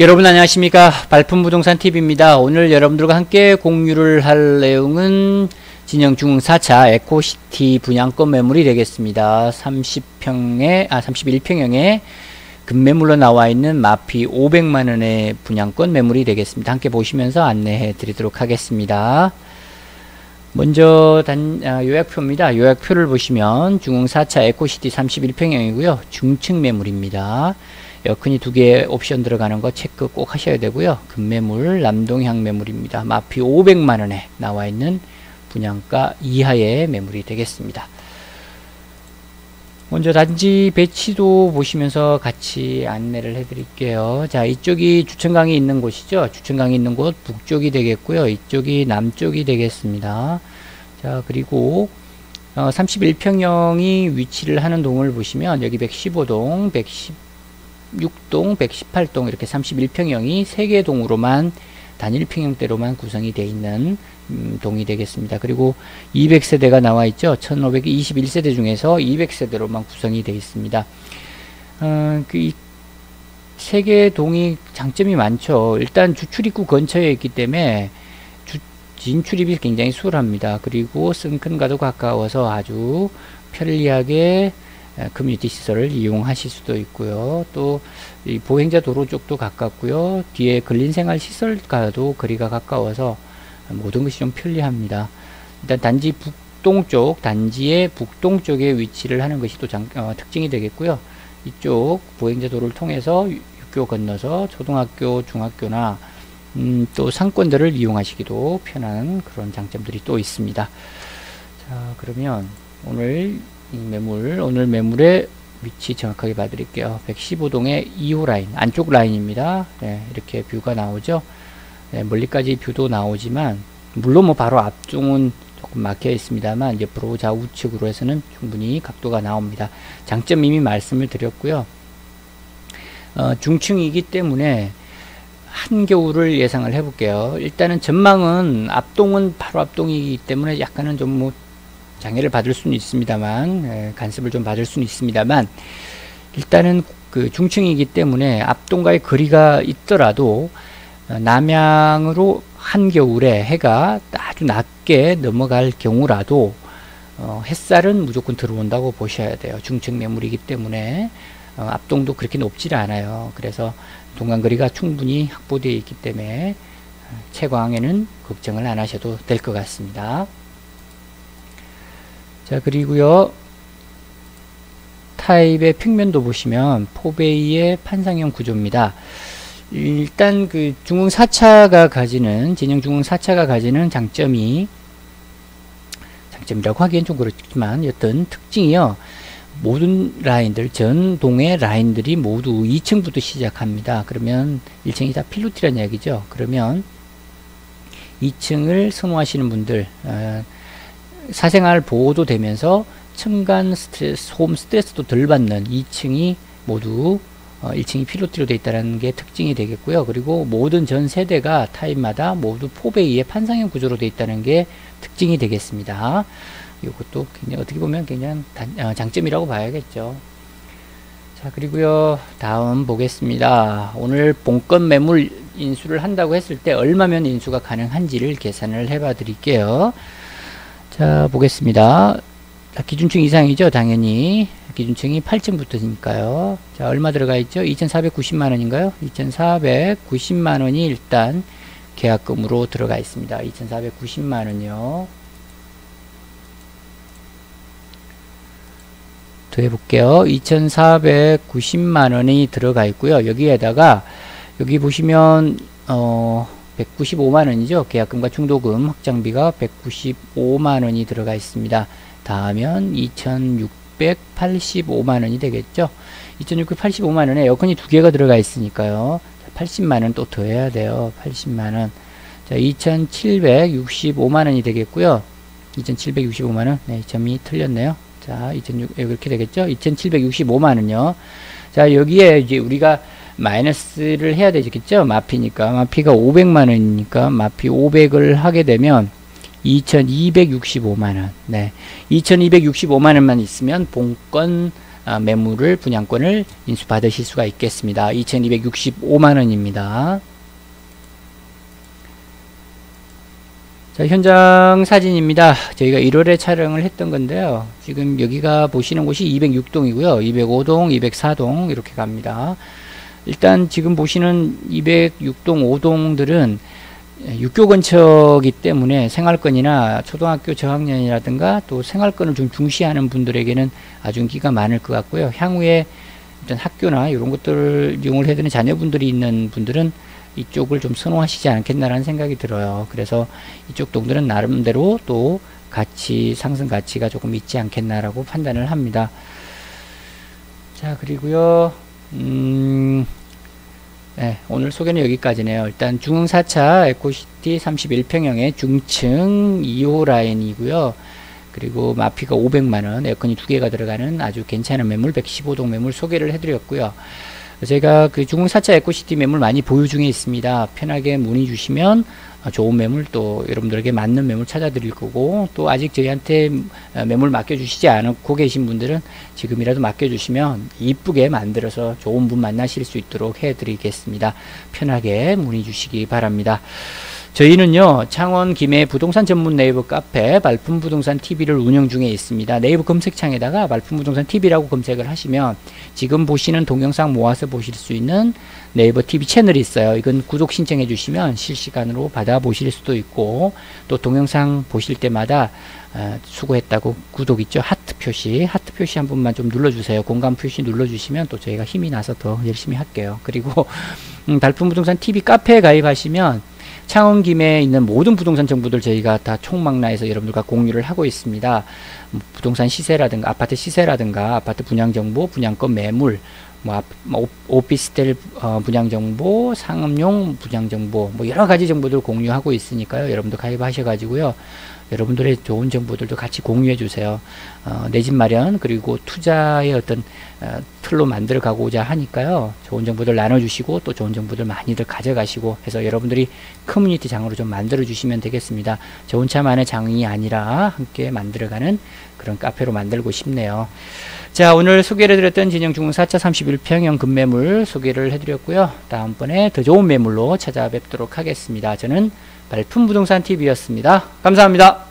여러분 안녕하십니까 발품부동산 TV입니다. 오늘 여러분들과 함께 공유를 할 내용은 진영 중 4차 에코시티 분양권 매물이 되겠습니다. 30평에 아 31평형에 급매물로 나와 있는 마피 500만원의 분양권 매물이 되겠습니다. 함께 보시면서 안내해 드리도록 하겠습니다. 먼저 단, 아, 요약표입니다. 요약표를 보시면 중흥 4차 에코시티 31평형이고요. 중층 매물입니다. 에어컨이 두 개 옵션 들어가는 거 체크 꼭 하셔야 되고요. 금매물, 남동향 매물입니다. 마피 500만원에 나와 있는 분양가 이하의 매물이 되겠습니다. 먼저 단지 배치도 보시면서 같이 안내를 해 드릴게요. 자, 이쪽이 주천강이 있는 곳이죠. 주천강이 있는 곳 북쪽이 되겠고요. 이쪽이 남쪽이 되겠습니다. 자, 그리고 어, 31평형이 위치를 하는 동을 보시면 여기 115동, 110 116동, 118동 이렇게 31평형이 3개 동으로만 단일 평형대로만 구성이 되어 있는 음, 동이 되겠습니다. 그리고 200세대가 나와 있죠. 1521세대 중에서 200세대로만 구성이 되어 있습니다. 어, 그 동이 장점이 많죠. 일단 주출입구 근처에 있기 때문에 주, 진출입이 굉장히 수월합니다. 그리고 승큰과도 가까워서 아주 편리하게 커뮤니티 시설을 이용하실 수도 있고요. 또 보행자 도로 쪽도 가깝고요. 뒤에 근린생활 시설과도 거리가 가까워서 모든 것이 좀 편리합니다. 일단 단지 북동쪽, 단지의 북동쪽에 위치를 하는 것이 또 장, 어, 특징이 되겠고요. 이쪽 보행자 도로를 통해서 육교 건너서 초등학교, 중학교나 음, 또 상권들을 이용하시기도 편한 그런 장점들이 또 있습니다. 자, 그러면 오늘 매물 오늘 매물의 위치 정확하게 봐드릴게요. 115동의 2호 라인 안쪽 라인입니다. 네, 이렇게 뷰가 나오죠. 네, 멀리까지 뷰도 나오지만 물론 뭐 바로 앞쪽은 조금 막혀 있습니다만 옆으로 좌우측으로 해서는 충분히 각도가 나옵니다. 장점 이미 말씀을 드렸고요. 어, 중층이기 때문에 한겨울을 예상을 해볼게요. 일단은 전망은 앞동은 바로 앞동이기 때문에 약간은 좀뭐 장애를 받을 수는 있습니다만 에, 간섭을 좀 받을 수는 있습니다만 일단은 그 중층이기 때문에 앞동과의 거리가 있더라도 어, 남향으로 한겨울에 해가 아주 낮게 넘어갈 경우라도 어, 햇살은 무조건 들어온다고 보셔야 돼요. 중층 매물이기 때문에 어, 앞동도 그렇게 높지 않아요. 그래서 동간거리가 충분히 확보되어 있기 때문에 어, 채광에는 걱정을 안 하셔도 될 것 같습니다. 자 그리고요 타입의 평면도 보시면 포베이의 판상형 구조입니다. 일단 그 중흥 4차가 가지는 진영 중흥 4차가 가지는 장점이 장점이라고 하기엔 좀 그렇지만 어떤 특징이요. 모든 라인들 전 동의 라인들이 모두 2층부터 시작합니다. 그러면 1층이 다 필로티란 이야기죠. 그러면 2층을 선호하시는 분들 어, 사생활 보호도 되면서 층간 스트레스, 홈 스트레스도 덜 받는 2층이 모두 어, 1층이 필로티로 되어 있다는 게 특징이 되겠고요. 그리고 모든 전 세대가 타입마다 모두 포베이의 판상형 구조로 되어 있다는 게 특징이 되겠습니다. 이것도 굉장히 어떻게 보면 굉장히 단, 어, 장점이라고 봐야겠죠. 자 그리고요 다음 보겠습니다. 오늘 본건 매물 인수를 한다고 했을 때 얼마면 인수가 가능한지를 계산을 해봐 드릴게요. 자 보겠습니다. 자, 기준층 이상이죠 당연히. 기준층이 8층부터니까요. 자 얼마 들어가 있죠? 2490만원인가요? 2490만원이 일단 계약금으로 들어가 있습니다. 2490만원이요. 더 해볼게요. 2490만원이 들어가 있고요. 여기에다가 여기 보시면 어 195만원이죠. 계약금과 충도금 확장비가 195만원이 들어가 있습니다. 다음은 2685만원이 되겠죠. 2685만원에 에어컨이 두 개가 들어가 있으니까요. 80만원 또 더해야 돼요. 80만원. 자, 2765만원이 되겠고요. 2765만원. 네, 점이 틀렸네요. 자, 2006, 이렇게 되겠죠. 2765만원요. 자, 여기에 이제 우리가 마이너스를 해야 되겠죠 마피니까 마피가 500만원이니까 마피 500을 하게 되면 2265만원 네 2265만원만 있으면 본건 아, 매물을 분양권을 인수받으실 수가 있겠습니다. 2265만 원입니다. 자, 현장 사진입니다. 저희가 1월에 촬영을 했던 건데요. 지금 여기가 보시는 곳이 206동이고요. 205동, 204동 이렇게 갑니다. 일단 지금 보시는 206동, 5동들은 육교 근처이기 때문에 생활권이나 초등학교 저학년이라든가 또 생활권을 좀 중시하는 분들에게는 아주 인기가 많을 것 같고요. 향후에 일단 학교나 이런 것들을 이용을 해야 되는 자녀분들이 있는 분들은 이쪽을 좀 선호하시지 않겠나라는 생각이 들어요. 그래서 이쪽 동들은 나름대로 또 가치 상승 가치가 조금 있지 않겠나라고 판단을 합니다. 자 그리고요 음, 네, 오늘 소개는 여기까지네요. 일단 중흥 4차 에코시티 31평형의 중층 2호 라인이고요. 그리고 마피가 500만원, 에어컨이 두 개가 들어가는 아주 괜찮은 매물 115동 매물 소개를 해드렸고요. 제가 그 중국 4차 에코시티 매물 많이 보유 중에 있습니다. 편하게 문의 주시면 좋은 매물 또 여러분들에게 맞는 매물 찾아 드릴 거고 또 아직 저희한테 매물 맡겨주시지 않고 계신 분들은 지금이라도 맡겨주시면 이쁘게 만들어서 좋은 분 만나실 수 있도록 해드리겠습니다. 편하게 문의 주시기 바랍니다. 저희는요 창원 김해 부동산 전문 네이버 카페 말품 부동산 TV를 운영 중에 있습니다. 네이버 검색창에다가 말품 부동산 TV라고 검색을 하시면 지금 보시는 동영상 모아서 보실 수 있는 네이버 TV 채널이 있어요. 이건 구독 신청해 주시면 실시간으로 받아 보실 수도 있고 또 동영상 보실 때마다 어, 수고했다고 구독 있죠 하트 표시 하트 표시 한 번만 좀 눌러주세요 공감 표시 눌러주시면 또 저희가 힘이 나서 더 열심히 할게요 그리고 음, 달품 부동산 TV 카페에 가입하시면 창원 김에 있는 모든 부동산 정보들 저희가 다 총망라해서 여러분들과 공유를 하고 있습니다. 뭐 부동산 시세라든가 아파트 시세라든가 아파트 분양 정보, 분양권 매물, 뭐, 뭐 오피스텔 어, 분양 정보, 상업용 분양 정보, 뭐 여러 가지 정보들 공유하고 있으니까요. 여러분도 가입하셔 가지고요. 여러분들의 좋은 정보들도 같이 공유해 주세요. 어, 내 집 마련 그리고 투자의 어떤 어, 틀로 만들어 가고자 하니까요. 좋은 정보들 나눠주시고 또 좋은 정보들 많이들 가져가시고 해서 여러분들이 커뮤니티 장으로 좀 만들어 주시면 되겠습니다. 저 혼자만의 장이 아니라 함께 만들어가는 그런 카페로 만들고 싶네요. 자 오늘 소개를 드렸던 진영 중흥 4차 31평형 급매물 소개를 해드렸고요. 다음번에 더 좋은 매물로 찾아뵙도록 하겠습니다. 저는 발품 부동산 TV였습니다. 감사합니다.